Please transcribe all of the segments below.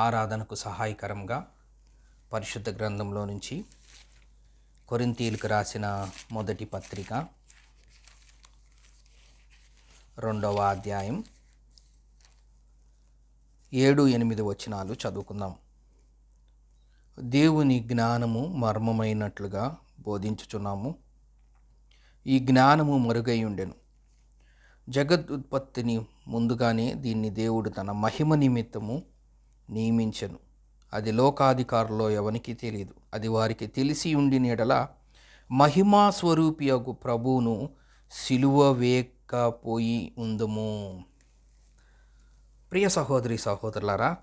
ఆరాధనకు సహాయకరంగా పరిశుద్ధ గ్రంథంలో నుంచి కొరింతీలకు రాసిన మొదటి పత్రిక రెండవ అధ్యాయం ఏడు ఎనిమిది వచనాలు చదువుకుందాం. దేవుని జ్ఞానము మర్మమైనట్లుగా బోధించుచున్నాము. ఈ జ్ఞానము మరుగై ఉండెను. జగదుత్పత్తిని ఉత్పత్తిని ముందుగానే దీన్ని దేవుడు తన మహిమ నిమిత్తము నియమించెను. అది లోకాధికారులో ఎవనికి తెలియదు అది వారికి తెలిసి ఉండి నీడల మహిమా స్వరూపియగు ప్రభువును సిలువ వేయకపోయి ఉందము. ప్రియ సహోదరి సహోదరులారా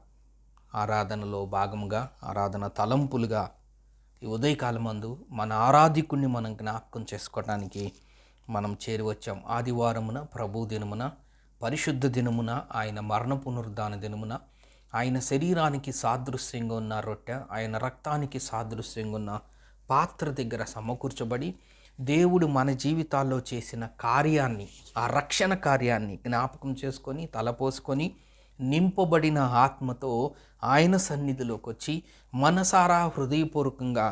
ఆరాధనలో భాగముగా ఆరాధన తలంపులుగా ఈ ఉదయకాలమందు మన ఆరాధికుణ్ణి మనం జ్ఞాపకం చేసుకోవడానికి మనం చేరువచ్చాం. ఆదివారమున ప్రభు దినమున పరిశుద్ధ దినమున ఆయన మరణ పునరుద్ధాన దినమున ఆయన శరీరానికి సాదృశ్యంగా ఉన్న రొట్టె ఆయన రక్తానికి సాదృశ్యంగా ఉన్న పాత్ర దగ్గర సమకూర్చబడి దేవుడు మన జీవితాల్లో చేసిన కార్యాన్ని ఆ రక్షణ కార్యాన్ని జ్ఞాపకం చేసుకొని తలపోసుకొని నింపబడిన ఆత్మతో ఆయన సన్నిధిలోకి వచ్చి మనసారా హృదయపూర్వకంగా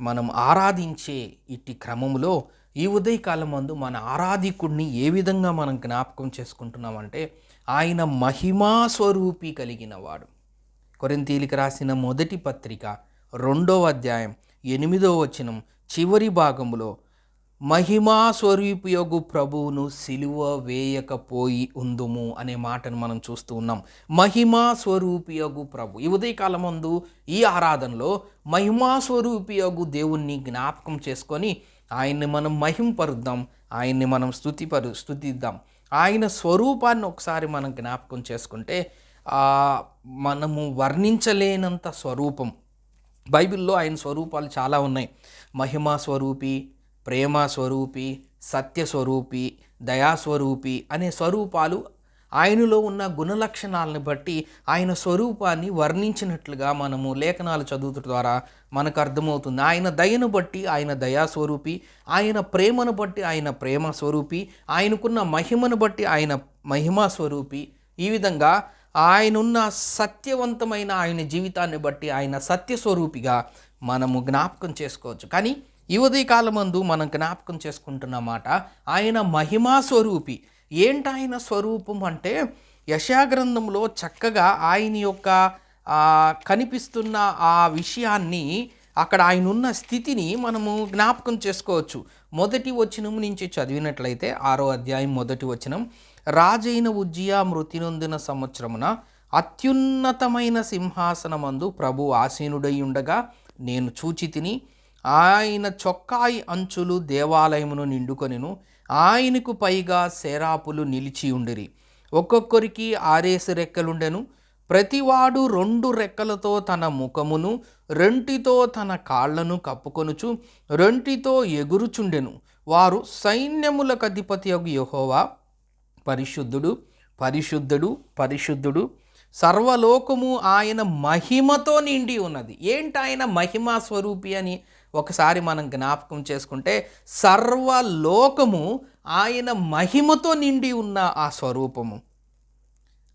మనం ఆరాధించే ఇట్టి క్రమంలో ఈ ఉదయకాలం మందు మన ఆరాధికుడిని ఏ విధంగా మనం జ్ఞాపకం చేసుకుంటున్నామంటే ఆయన మహిమా స్వరూపి కలిగిన వాడు కొరింతీలికి రాసిన మొదటి పత్రిక రెండవ అధ్యాయం ఎనిమిదో వచనం చివరి భాగంలో మహిమా స్వరూపయోగు ప్రభువును సిలువ వేయకపోయి ఉందుము అనే మాటను మనం చూస్తూ ఉన్నాం. మహిమా స్వరూపియగు ప్రభు. ఈ ఉదయకాలం ముందు ఈ ఆరాధనలో మహిమా స్వరూపియగు దేవుణ్ణి జ్ఞాపకం చేసుకొని ఆయన్ని మనం మహింపరుద్దాం ఆయన్ని మనం స్థుతిపరు స్థుతిద్దాం ఆయన స్వరూపాన్ని ఒకసారి మనం జ్ఞాపకం చేసుకుంటే మనము వర్ణించలేనంత స్వరూపం. బైబిల్లో ఆయన స్వరూపాలు చాలా ఉన్నాయి. మహిమా స్వరూపి ప్రేమ స్వరూపి సత్య స్వరూపి దయాస్వరూపి అనే స్వరూపాలు ఆయనలో ఉన్న గుణలక్షణాలను బట్టి ఆయన స్వరూపాన్ని వర్ణించినట్లుగా మనము లేఖనాలు చదువుట ద్వారా మనకు అర్థమవుతుంది. ఆయన దయను బట్టి ఆయన దయాస్వరూపి ఆయన ప్రేమను బట్టి ఆయన ప్రేమ స్వరూపి ఆయనకున్న మహిమను బట్టి ఆయన మహిమా స్వరూపి ఈ విధంగా ఆయనున్న సత్యవంతమైన ఆయన జీవితాన్ని బట్టి ఆయన సత్యస్వరూపిగా మనము జ్ఞాపకం చేసుకోవచ్చు. కానీ ఈ ఉదయకాలమందు మనం జ్ఞాపకం చేసుకుంటున్న మాట ఆయన మహిమా స్వరూపి ఏంటి ఆయన స్వరూపం అంటే యశాగ్రంథంలో చక్కగా ఆయన యొక్క కనిపిస్తున్న ఆ విషయాన్ని అక్కడ ఆయన ఉన్న స్థితిని మనము జ్ఞాపకం చేసుకోవచ్చు. మొదటి వచనం నుంచి చదివినట్లయితే ఆరో అధ్యాయం మొదటి వచనం రాజైన ఉజ్జియా మృతి నొందిన సంవత్సరమున అత్యున్నతమైన సింహాసనమందు ప్రభు ఆసీనుడై ఉండగా నేను చూచి తిని ఆయన చొక్కాయి అంచులు దేవాలయమును నిండుకొనిను. ఆయనకు పైగా సేరాపులు నిలిచి ఉండిరి. ఒక్కొక్కరికి ఆరేసి రెక్కలుండెను. ప్రతివాడు రెండు రెక్కలతో తన ముఖమును రెంటితో తన కాళ్ళను కప్పుకొనుచు రెంటితో ఎగురుచుండెను. వారు సైన్యములకు అధిపతి యొక్క యహోవా పరిశుద్ధుడు పరిశుద్ధుడు పరిశుద్ధుడు. సర్వలోకము ఆయన మహిమతో నిండి ఉన్నది. ఏంటి ఆయన మహిమా స్వరూపి అని ఒకసారి మనం జ్ఞాపకం చేసుకుంటే సర్వలోకము ఆయన మహిమతో నిండి ఉన్న ఆ స్వరూపము.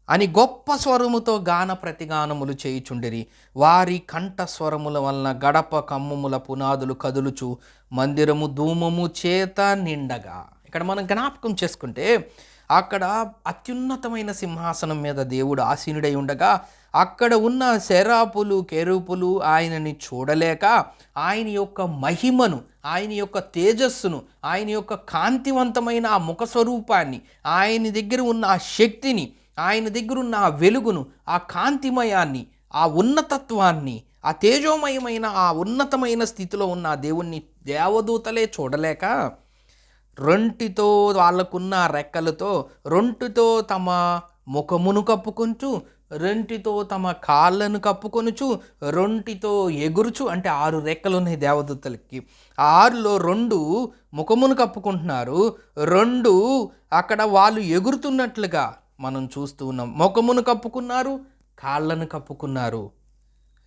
అని గొప్ప స్వరముతో గాన ప్రతిగానములు చేయుచుండిరి. వారి కంఠ స్వరముల వలన గడప కమ్ముముల పునాదులు కదులుచు మందిరము ధూమము చేత నిండగా. ఇక్కడ మనం జ్ఞాపకం చేసుకుంటే అక్కడ అత్యున్నతమైన సింహాసనం మీద దేవుడు ఆసీనుడై ఉండగా అక్కడ ఉన్న శరాపులు కెరూపులు ఆయనని చూడలేక ఆయన యొక్క మహిమను ఆయన యొక్క తేజస్సును ఆయన యొక్క కాంతివంతమైన ఆ ముఖ స్వరూపాన్ని ఆయన దగ్గర ఉన్న ఆ శక్తిని ఆయన దగ్గర ఉన్న ఆ వెలుగును ఆ కాంతిమయాన్ని ఆ ఉన్నతత్వాన్ని ఆ తేజోమయమైన ఆ ఉన్నతమైన స్థితిలో ఉన్న ఆ దేవుణ్ణి దేవదూతలే చూడలేక రొంటితో వాళ్ళకున్న రెక్కలతో రొంటితో తమ ముఖమును కప్పుకుంటూ రెంటితో తమ కాళ్ళను కప్పుకొనుచు రొంటితో ఎగురుచు అంటే ఆరు రెక్కలు ఉన్నాయి దేవదత్తలకి. ఆ ఆరులో రెండు ముఖమును కప్పుకుంటున్నారు. రెండు అక్కడ వాళ్ళు ఎగురుతున్నట్లుగా మనం చూస్తూ ఉన్నాం. ముఖమును కప్పుకున్నారు కాళ్ళను కప్పుకున్నారు.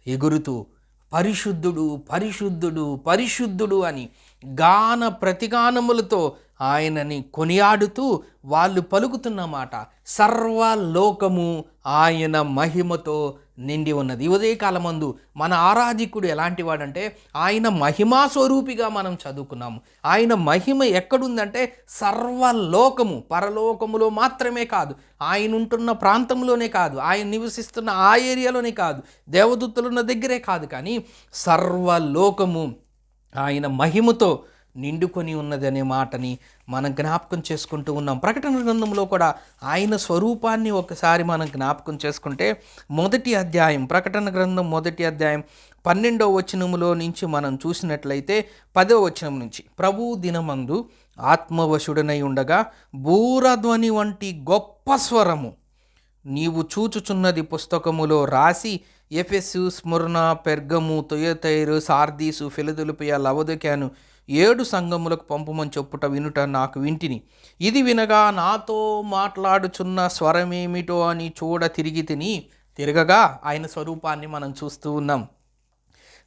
ఎగురుతూ పరిశుద్ధుడు పరిశుద్ధుడు పరిశుద్ధుడు అని గాన ప్రతిగానములతో ఆయనని కొనియాడుతూ వాళ్ళు పలుకుతున్న మాట సర్వలోకము ఆయన మహిమతో నిండి ఉన్నది. ఉదయకాలమందు మన ఆరాధికుడు ఎలాంటి వాడంటే ఆయన మహిమా స్వరూపిగా మనం చదువుకున్నాము. ఆయన మహిమ ఎక్కడుందంటే సర్వలోకము పరలోకములో మాత్రమే కాదు. ఆయన ఉంటున్న ప్రాంతంలోనే కాదు. ఆయన నివసిస్తున్న ఆ ఏరియాలోనే కాదు. దేవదూతలున్న దగ్గరే కాదు కానీ సర్వలోకము ఆయన మహిమతో నిండుకొని ఉన్నది అనే మాటని మనం జ్ఞాపకం చేసుకుంటూ ఉన్నాం. ప్రకటన గ్రంథంలో కూడా ఆయన స్వరూపాన్ని ఒకసారి మనం జ్ఞాపకం చేసుకుంటే మొదటి అధ్యాయం ప్రకటన గ్రంథం మొదటి అధ్యాయం పన్నెండవ వచనములో నుంచి మనం చూసినట్లయితే పదవ వచనం నుంచి ప్రభు దినమందు ఆత్మవశుడనై ఉండగా బూరధ్వని వంటి గొప్ప స్వరము నీవు చూచుచున్నది పుస్తకములో రాసి ఎఫెసు స్మరణ పెర్గము తొయతైరు సార్దీసు ఫిలదులుపియ లవదుకాను ఏడు సంఘములకు పంపమని చెప్పుట వినుట నాకు వింటిని. ఇది వినగా నాతో మాట్లాడుచున్న స్వరమేమిటో అని చూడ తిరిగి తిని తిరగగా ఆయన స్వరూపాన్ని మనం చూస్తూ ఉన్నాం.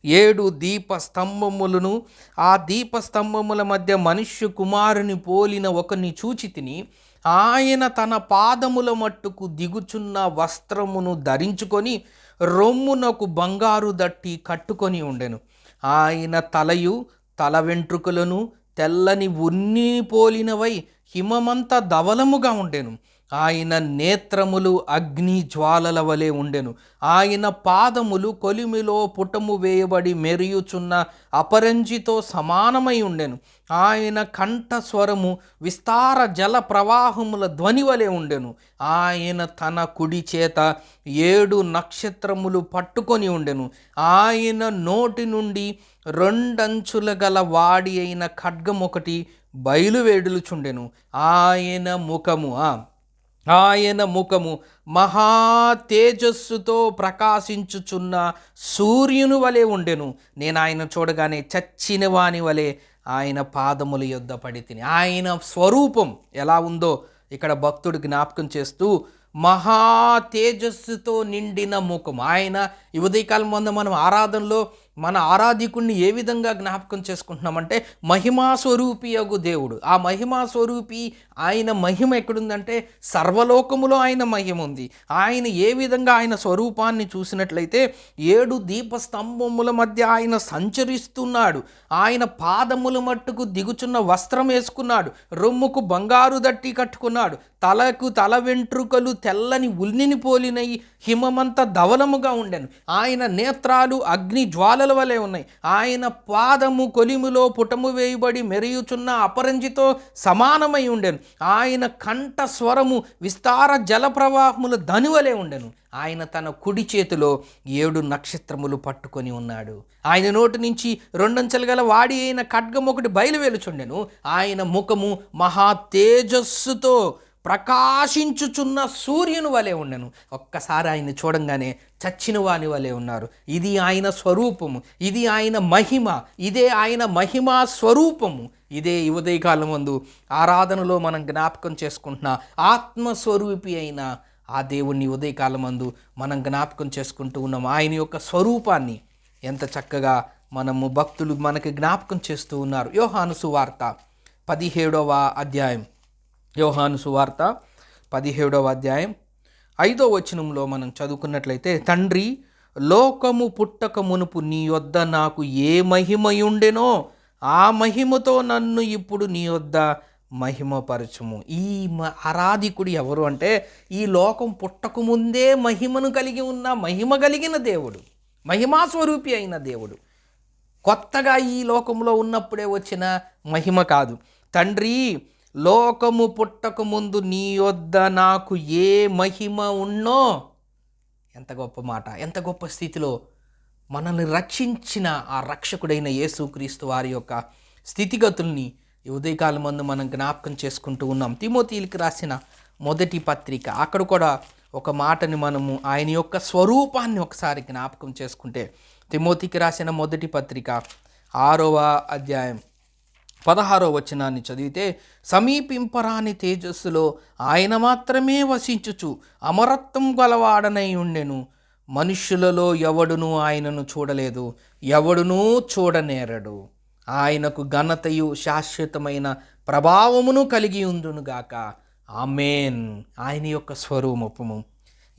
ఏడు దీప స్తంభములను ఆ దీప స్తంభముల మధ్య మనుష్య కుమారుని పోలిన ఒకరిని చూచి తిని ఆయన తన పాదముల మట్టుకు దిగుచున్న వస్త్రమును ధరించుకొని రొమ్మునకు బంగారు దట్టి కట్టుకొని ఉండెను. ఆయన తలయు తల వెంట్రుకలను తెల్లని ఉన్ని పోలినవై హిమమంత ధవలముగా ఉండెను. ఆయన నేత్రములు అగ్ని జ్వాలల వలె ఉండెను. ఆయన పాదములు కొలిమిలో పుటము వేయబడి మెరియుచున్న అపరంజితో సమానమై ఉండెను. ఆయన కంఠస్వరము విస్తార జల ప్రవాహముల ధ్వని వలె ఉండెను. ఆయన తన కుడి చేత ఏడు నక్షత్రములు పట్టుకొని ఉండెను. ఆయన నోటి నుండి రెండంచుల గల వాడి అయిన ఖడ్గం ఒకటి బయలువేడులుచుండెను ఆయన ముఖము ఆ, ఆయన ముఖము మహా తేజస్సుతో ప్రకాశించుచున్న సూర్యుని వలె ఉండెను. నేను ఆయన చూడగానే చచ్చిన వాని వలె ఆయన పాదముల యొద్ద పడి తిని. ఆయన స్వరూపం ఎలా ఉందో ఇక్కడ భక్తుడు జ్ఞాపకం చేస్తూ మహా తేజస్సుతో నిండిన ముఖం ఆయన ఈ ఉదయకాలం ముందు మనం ఆరాధనలో మన ఆరాధికుణ్ణి ఏ విధంగా జ్ఞాపకం చేసుకుంటున్నామంటే మహిమా స్వరూపియగు దేవుడు. ఆ మహిమా స్వరూపి ఆయన మహిమ ఎక్కడుందంటే సర్వలోకములో ఆయన మహిమ ఉంది ఆయన ఏ విధంగా ఆయన స్వరూపాన్ని చూసినట్లయితే ఏడు దీపస్తంభముల మధ్య ఆయన సంచరిస్తున్నాడు. ఆయన పాదముల మట్టుకు దిగుచున్న వస్త్రం వేసుకున్నాడు. రొమ్ముకు బంగారు దట్టి కట్టుకున్నాడు. తలకు తల వెంట్రుకలు తెల్లని ఉల్లిని పోలినయి హిమమంత ధవలముగా ఉండెను. ఆయన నేత్రాలు అగ్ని జ్వాలల వలె ఉన్నాయి. ఆయన పాదము కొలిములో పుటము వేయబడి మెరియుచున్న అపరంజితో సమానమై ఉండెను. ఆయన కంఠ స్వరము విస్తార జల ప్రవాహముల ధనువలే ఉండెను. ఆయన తన కుడి చేతిలో ఏడు నక్షత్రములు పట్టుకొని ఉన్నాడు. ఆయన నోటి నుంచి రెండంచెలు గల వాడి అయిన ఖడ్గం ఒకటి బయలువేలుచుండెను. ఆయన ముఖము మహా తేజస్సుతో ప్రకాశించుచున్న సూర్యుని వలె ఉండను. ఒక్కసారి ఆయన్ని చూడంగానే చచ్చిన వాని వలె ఉన్నారు. ఇది ఆయన స్వరూపము. ఇది ఆయన మహిమ. ఇదే ఆయన మహిమా స్వరూపము. ఇదే ఉదయకాలం ముందు ఆరాధనలో మనం జ్ఞాపకం చేసుకుంటున్న ఆత్మస్వరూపి అయిన ఆ దేవుణ్ణి ఉదయకాలం మందు మనం జ్ఞాపకం చేసుకుంటూ ఉన్నాం. ఆయన యొక్క స్వరూపాన్ని ఎంత చక్కగా మనము భక్తులు మనకి జ్ఞాపకం చేస్తూ ఉన్నారు. యోహాను సువార్త పదిహేడవ అధ్యాయం. యోహాను సువార్త పదిహేడవ అధ్యాయం ఐదో వచనంలో మనం చదువుకున్నట్లయితే తండ్రి లోకము పుట్టక మునుపు నీ వద్ద నాకు ఏ మహిమయుండెనో ఆ మహిమతో నన్ను ఇప్పుడు నీ వద్ద మహిమపరచుము. ఈ మ ఆరాధికుడు ఎవరు అంటే ఈ లోకం పుట్టకముందే మహిమను కలిగి ఉన్న మహిమ కలిగిన దేవుడు మహిమా స్వరూపి అయిన దేవుడు. కొత్తగా ఈ లోకంలో ఉన్నప్పుడే వచ్చిన మహిమ కాదు. తండ్రి లోకము పుట్టక ముందు నీ వద్ద నాకు ఏ మహిమ ఉన్నో ఎంత గొప్ప మాట ఎంత గొప్ప స్థితిలో మనల్ని రక్షించిన ఆ రక్షకుడైన యేసుక్రీస్తు వారి యొక్క స్థితిగతుల్ని ఈ ఉదయకాలం మందు మనం జ్ఞాపకం చేసుకుంటూ ఉన్నాం. తిమోతీలకి రాసిన మొదటి పత్రిక. అక్కడ కూడా ఒక మాటని మనము ఆయన యొక్క స్వరూపాన్ని ఒకసారి జ్ఞాపకం చేసుకుంటే తిమోతికి రాసిన మొదటి పత్రిక ఆరవ అధ్యాయం. పదహారో వచనాన్ని చదివితే సమీపింపరాని తేజస్సులో ఆయన మాత్రమే వసించుచు అమరత్వం గలవాడనై ఉండెను. మనుష్యులలో ఎవడునూ ఆయనను చూడలేదు ఎవడునూ చూడనేరడు. ఆయనకు ఘనతయు శాశ్వతమైన ప్రభావమును కలిగి ఉండునుగాక ఆమెన్. ఆయన యొక్క స్వరూపము.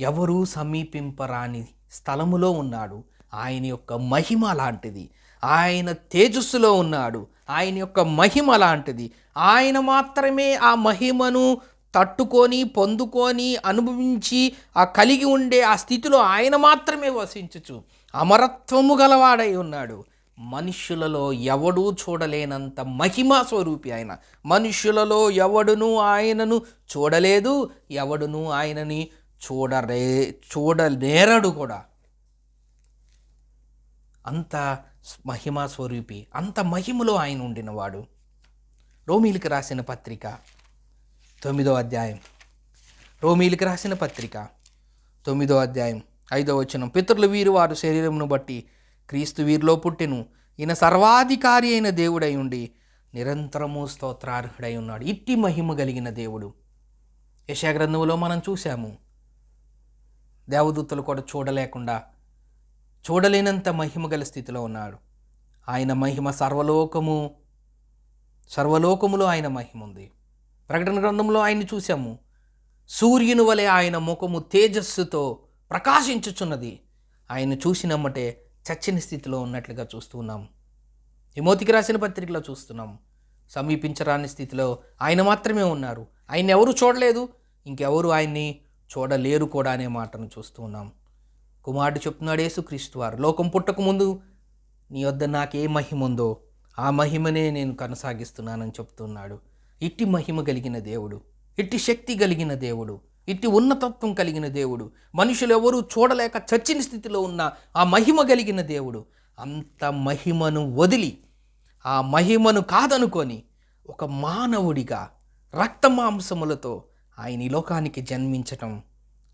ఎవరూ సమీపింపరాని స్థలములో ఉన్నాడు. ఆయన యొక్క మహిమ లాంటిది. ఆయన తేజస్సులో ఉన్నాడు. ఆయన యొక్క మహిమ లాంటిది. ఆయన మాత్రమే ఆ మహిమను తట్టుకొని పొందుకొని అనుభవించి ఆ కలిగి ఉండే ఆ స్థితిలో ఆయన మాత్రమే వసించుచు అమరత్వము గలవాడై ఉన్నాడు. మనుష్యులలో ఎవడూ చూడలేనంత మహిమా స్వరూపి ఆయన. మనుష్యులలో ఎవడును ఆయనను చూడలేదు ఎవడును ఆయనని చూడరే చూడలేరడు కూడా. అంత మహిమా స్వరూపి. అంత మహిమలో ఆయన ఉండినవాడు. రోమీలకు రాసిన పత్రిక తొమ్మిదో అధ్యాయం. రోమీలకు రాసిన పత్రిక తొమ్మిదో అధ్యాయం ఐదో వచనం. పితరులు వీరు వారు శరీరమును బట్టి క్రీస్తు వీరిలో పుట్టెను. ఈయన సర్వాధికారి అయిన దేవుడై ఉండి నిరంతరము స్తోత్రార్హుడై ఉన్నాడు. ఇట్టి మహిమ కలిగిన దేవుడు. యశాగ్రంథంలో మనం చూశాము. దేవదూతలు కూడా చూడలేకుండా చూడలేనంత మహిమ గల స్థితిలో ఉన్నాడు. ఆయన మహిమ సర్వలోకము సర్వలోకములో ఆయన మహిమ ఉంది ప్రకటన గ్రంథంలో ఆయన్ని చూశాము. సూర్యుని వలె ఆయన ముఖము తేజస్సుతో ప్రకాశించుచున్నది. ఆయన చూసినమ్మటే చచ్చిన స్థితిలో ఉన్నట్లుగా చూస్తున్నాం హిమోతికి రాసిన పత్రికలో చూస్తున్నాం సమీపించరాని స్థితిలో ఆయన మాత్రమే ఉన్నారు. ఆయన ఎవరు చూడలేదు? ఇంకెవరు ఆయన్ని చూడలేరు కూడా అనే మాటను చూస్తున్నాం కుమారుడు చెప్తున్నాడు యేసుక్రీస్తు వారు లోకం పుట్టకముందు నీ వద్ద నాకే మహిమ ఉందో ఆ మహిమనే నేను కొనసాగిస్తున్నానని చెప్తున్నాడు. ఇట్టి మహిమ కలిగిన దేవుడు ఇట్టి శక్తి కలిగిన దేవుడు ఇట్టి ఉన్నతత్వం కలిగిన దేవుడు మనుషులు ఎవరూ చూడలేక చచ్చిన స్థితిలో ఉన్న ఆ మహిమ కలిగిన దేవుడు అంత మహిమను వదిలి ఆ మహిమను కాదనుకొని ఒక మానవుడిగా రక్తమాంసములతో ఆయన ఈ లోకానికి జన్మించటం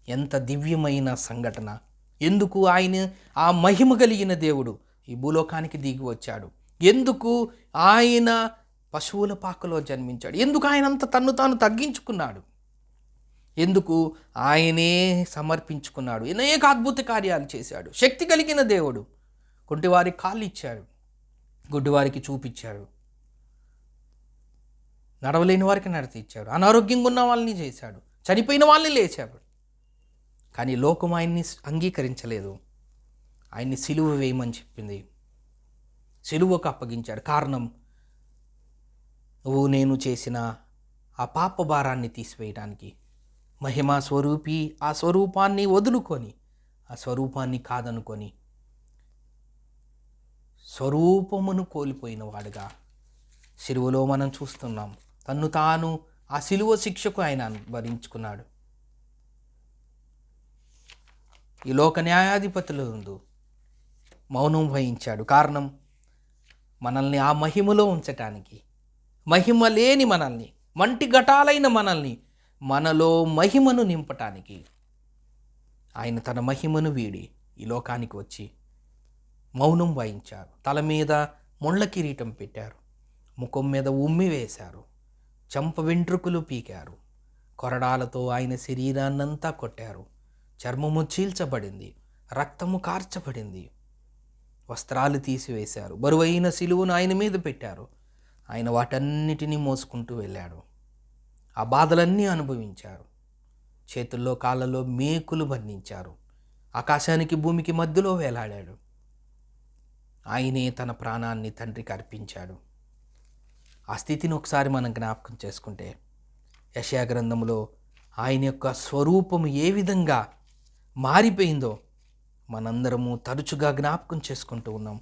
ఎంత దివ్యమైన సంఘటన. ఎందుకు ఆయన ఆ మహిమ కలిగిన దేవుడు? ఈ భూలోకానికి దిగి వచ్చాడు. ఎందుకు ఆయన పశువుల పాకలో జన్మించాడు? ఎందుకు ఆయన అంత తన్ను తాను తగ్గించుకున్నాడు? ఎందుకు ఆయనే సమర్పించుకున్నాడు? అనేక అద్భుత కార్యాలు చేశాడు. శక్తి కలిగిన దేవుడు. కుంటివారికి కాళ్ళు ఇచ్చాడు గుడ్డివారికి చూపించాడు నడవలేని వారికి నడత ఇచ్చాడు అనారోగ్యంగా ఉన్న వాళ్ళని చేశాడు. చనిపోయిన వాళ్ళని లేచాడు. కానీ లోకం ఆయన్ని అంగీకరించలేదు. ఆయన్ని సిలువ వేయమని చెప్పింది. సిలువకు అప్పగించాడు. కారణం నువ్వు నేను చేసిన ఆ పాప భారాన్ని తీసివేయడానికి మహిమా స్వరూపి ఆ స్వరూపాన్ని వదులుకొని ఆ స్వరూపాన్ని కాదనుకొని స్వరూపమును కోల్పోయిన వాడుగా సిలువలో మనం చూస్తున్నాం. తన్ను తాను ఆ సిలువ శిక్షకు ఆయన భరించుకున్నాడు ఈ లోక న్యాయాధిపతుల ముందు మౌనం వహించాడు. కారణం మనల్ని ఆ మహిమలో ఉంచటానికి. మహిమ లేని మనల్ని మంటి ఘటాలైన మనల్ని మనలో మహిమను నింపటానికి. ఆయన తన మహిమను వీడి ఈ లోకానికి వచ్చి మౌనం వహించారు. తల మీద ముళ్ళ కిరీటం పెట్టారు. ముఖం మీద ఉమ్మి వేశారు. చంప వెంట్రుకలు పీకారు. కొరడాలతో ఆయన శరీరాన్నంతా కొట్టారు. చర్మము చీల్చబడింది రక్తము కార్చబడింది. వస్త్రాలు తీసివేశారు. బరువైన సిలువను ఆయన మీద పెట్టారు. ఆయన వాటన్నిటినీ మోసుకుంటూ వెళ్ళాడు. ఆ బాధలన్నీ అనుభవించారు. చేతుల్లో కాళ్ళలో మేకులు బంధించారు. ఆకాశానికి భూమికి మధ్యలో వేలాడాడు. ఆయనే తన ప్రాణాన్ని తండ్రికి అర్పించాడు. ఆ స్థితిని ఒకసారి మనం జ్ఞాపకం చేసుకుంటే యశా గ్రంథంలో ఆయన యొక్క స్వరూపము ఏ విధంగా మారిపోయిందో మనందరము తరచుగా జ్ఞాపకం చేసుకుంటూ ఉన్నాం.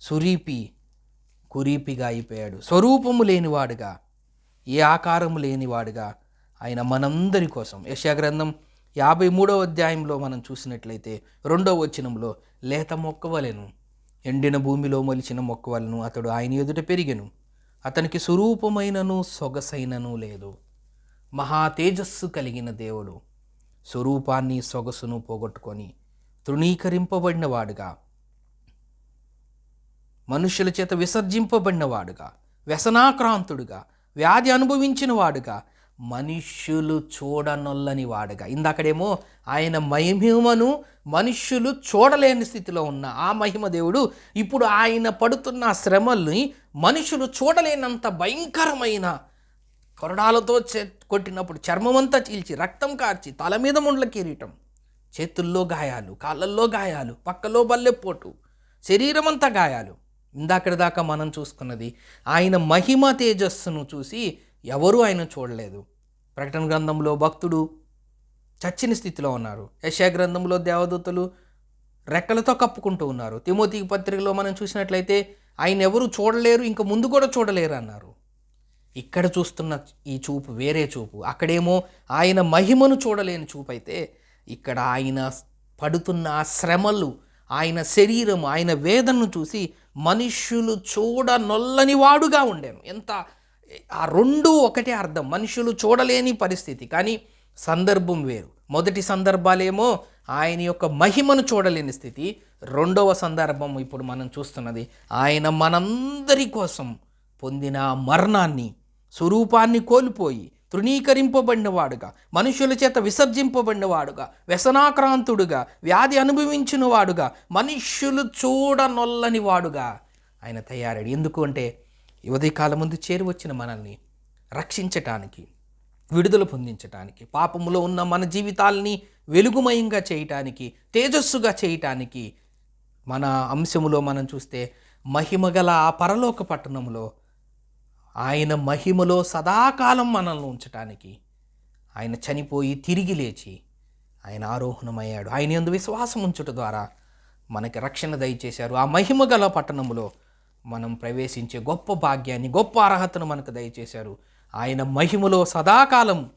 సురీపి కురీపిగా అయిపోయాడు. స్వరూపము లేనివాడుగా ఏ ఆకారము లేనివాడుగా ఆయన మనందరి కోసం. యశాగ్రంథం యాభై మూడవ అధ్యాయంలో మనం చూసినట్లయితే రెండవ వచనంలో లేత మొక్కవలను ఎండిన భూమిలో మొలిచిన మొక్కవలను అతడు ఆయన ఎదుట పెరిగెను. అతనికి స్వరూపమైనను సొగసైనను లేదు. మహా తేజస్సు కలిగిన దేవుడు. స్వరూపాన్ని సొగసును పోగొట్టుకొని తృణీకరింపబడినవాడుగా. మనుషుల చేత విసర్జింపబడినవాడుగా. వ్యసనాక్రాంతుడుగా. వ్యాధి అనుభవించిన వాడుగా మనుష్యులు చూడనొల్లని వాడుగా. ఇందాకడేమో ఆయన మహిమను మనుష్యులు చూడలేని స్థితిలో ఉన్న ఆ మహిమ దేవుడు ఇప్పుడు ఆయన పడుతున్న శ్రమల్ని మనుషులు చూడలేనంత భయంకరమైన కొరడాలతో చె కొట్టినప్పుడు చర్మమంతా చీల్చి రక్తం కార్చి తల మీద ముండ్ల కిరీటం చేతుల్లో గాయాలు కాళ్ళల్లో గాయాలు పక్కలో బల్లెపోటు శరీరం అంతా గాయాలు. ఇందాకటి దాకా మనం చూసుకున్నది ఆయన మహిమ తేజస్సును చూసి ఎవరూ ఆయన చూడలేదు. ప్రకటన గ్రంథంలో భక్తుడు చచ్చిన స్థితిలో ఉన్నారు. యశా గ్రంథంలో దేవదూతలు రెక్కలతో కప్పుకుంటూ ఉన్నారు. తిమోతి పత్రికలో మనం చూసినట్లయితే ఆయన ఎవరు చూడలేరు ఇంకా ముందు కూడా చూడలేరు అన్నారు. ఇక్కడ చూస్తున్న ఈ చూపు వేరే చూపు. అక్కడేమో ఆయన మహిమను చూడలేని చూపు అయితే ఇక్కడ ఆయన పడుతున్న ఆ శ్రమలు ఆయన శరీరం ఆయన వేదనను చూసి మనుష్యులు చూడ నొల్లని వాడుగా ఉండేను. ఎంత ఆ రెండు ఒకటే అర్థం. మనుషులు చూడలేని పరిస్థితి కానీ సందర్భం వేరు. మొదటి సందర్భాలేమో ఆయన యొక్క మహిమను చూడలేని స్థితి. రెండవ సందర్భం ఇప్పుడు మనం చూస్తున్నది ఆయన మనందరి కోసం పొందిన మరణాన్ని స్వరూపాన్ని కోల్పోయి తృణీకరింపబడినవాడుగా మనుషుల చేత విసర్జింపబడినవాడుగా వ్యసనాక్రాంతుడుగా వ్యాధి అనుభవించిన వాడుగా మనుష్యులు చూడనొల్లని వాడుగా ఆయన తయారాడు ఎందుకు అంటే కాలం ముందు చేరువచ్చిన మనల్ని రక్షించటానికి విడుదల పొందించటానికి పాపములో ఉన్న మన జీవితాల్ని వెలుగుమయంగా చేయటానికి తేజస్సుగా చేయటానికి మన అంశములో మనం చూస్తే మహిమగల ఆ పరలోక పట్టణంలో ఆయన మహిమలో సదాకాలం మనల్ని ఉంచటానికి ఆయన చనిపోయి తిరిగి లేచి ఆయన ఆరోహణమయ్యాడు. ఆయన ఎందు విశ్వాసం ఉంచుట ద్వారా మనకి రక్షణ దయచేశారు. ఆ మహిమ గల పట్టణంలో మనం ప్రవేశించే గొప్ప భాగ్యాన్ని గొప్ప అర్హతను మనకు దయచేశారు. ఆయన మహిమలో సదాకాలం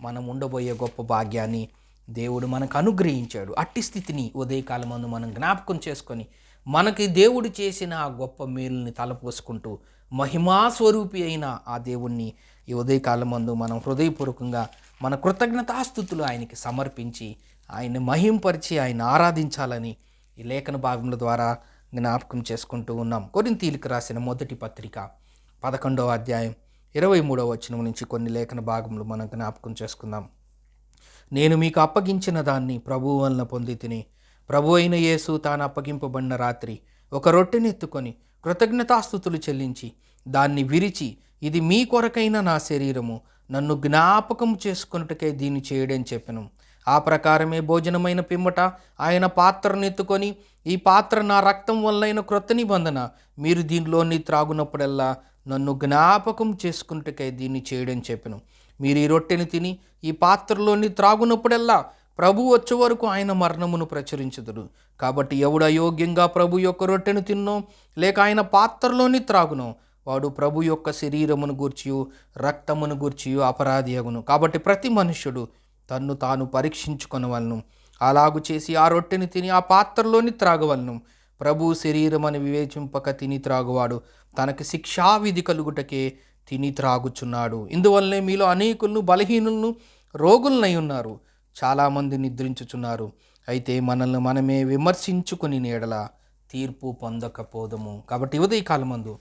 మనం ఉండబోయే గొప్ప భాగ్యాన్ని దేవుడు మనకు అనుగ్రహించాడు. అట్టి స్థితిని ఉదయకాలమందు మనం జ్ఞాపకం చేసుకొని మనకి దేవుడు చేసిన ఆ గొప్ప మేలుని తలపోసుకుంటూ మహిమా స్వరూపి అయిన ఆ దేవుణ్ణి ఈ ఉదయకాలం మందు మనం హృదయపూర్వకంగా మన కృతజ్ఞతాస్థుతులు ఆయనకి సమర్పించి ఆయన్ని మహింపరిచి ఆయన ఆరాధించాలని ఈ లేఖన భాగముల ద్వారా జ్ఞాపకం చేసుకుంటూ ఉన్నాం. కొరింతీలకు రాసిన మొదటి పత్రిక పదకొండవ అధ్యాయం ఇరవై మూడవ వచనం నుంచి కొన్ని లేఖన భాగములు మనం జ్ఞాపకం చేసుకుందాం. నేను మీకు అప్పగించిన దాన్ని ప్రభువు వలన పొంది తిని ప్రభు అయిన యేసు తాను అప్పగింపబడిన రాత్రి ఒక రొట్టెనెత్తుకొని కృతజ్ఞతాస్థుతులు చెల్లించి దాన్ని విరిచి ఇది మీ కొరకైన నా శరీరము నన్ను జ్ఞాపకం చేసుకున్నట్టుకే దీన్ని చేయడం చెప్పను. ఆ ప్రకారమే భోజనమైన పిమ్మట ఆయన పాత్రను ఎత్తుకొని ఈ పాత్ర నా రక్తం వల్లైన క్రొత్త నిబంధన మీరు దీనిలోని త్రాగునప్పుడల్లా నన్ను జ్ఞాపకం చేసుకుంటకై దీన్ని చేయడం చెప్పను. మీరు ఈ రొట్టెని తిని ఈ పాత్రలోని త్రాగునప్పుడల్లా ప్రభు వచ్చే వరకు ఆయన మరణమును ప్రచురించుదురు కాబట్టి ఎవడు అయోగ్యంగా ప్రభు యొక్క రొట్టెను తిన్నో లేక ఆయన పాత్రలోని త్రాగునో వాడు ప్రభు యొక్క శరీరమును గూర్చియు రక్తమును గూర్చియు అపరాధి అగును. కాబట్టి ప్రతి మనుష్యుడు తన్ను తాను పరీక్షించుకొనవలను. అలాగు చేసి ఆ రొట్టెని తిని ఆ పాత్రలోని త్రాగవలను. ప్రభు శరీరమని వివేచింపక తిని త్రాగువాడు. తనకి శిక్షావిధి కలుగుటకే తిని త్రాగుచున్నాడు. ఇందువల్లనే మీలో అనేకులను బలహీనులను రోగులనై ఉన్నారు. చాలామంది నిద్రించుచున్నారు. అయితే మనల్ని మనమే విమర్శించుకుని నీడల తీర్పు పొందకపోదము. కాబట్టి ఉదయ కాలమందు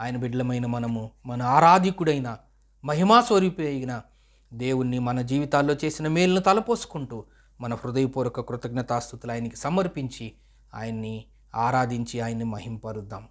ఆయన బిడ్డలమైన మనము మన ఆరాధికుడైన మహిమా స్వరూపి అయిన దేవుణ్ణి మన జీవితాల్లో చేసిన మేలును తలపోసుకుంటూ మన హృదయపూర్వక కృతజ్ఞతాస్థుతులు ఆయనకి సమర్పించి ఆయన్ని ఆరాధించి ఆయన్ని మహింపరుద్దాం.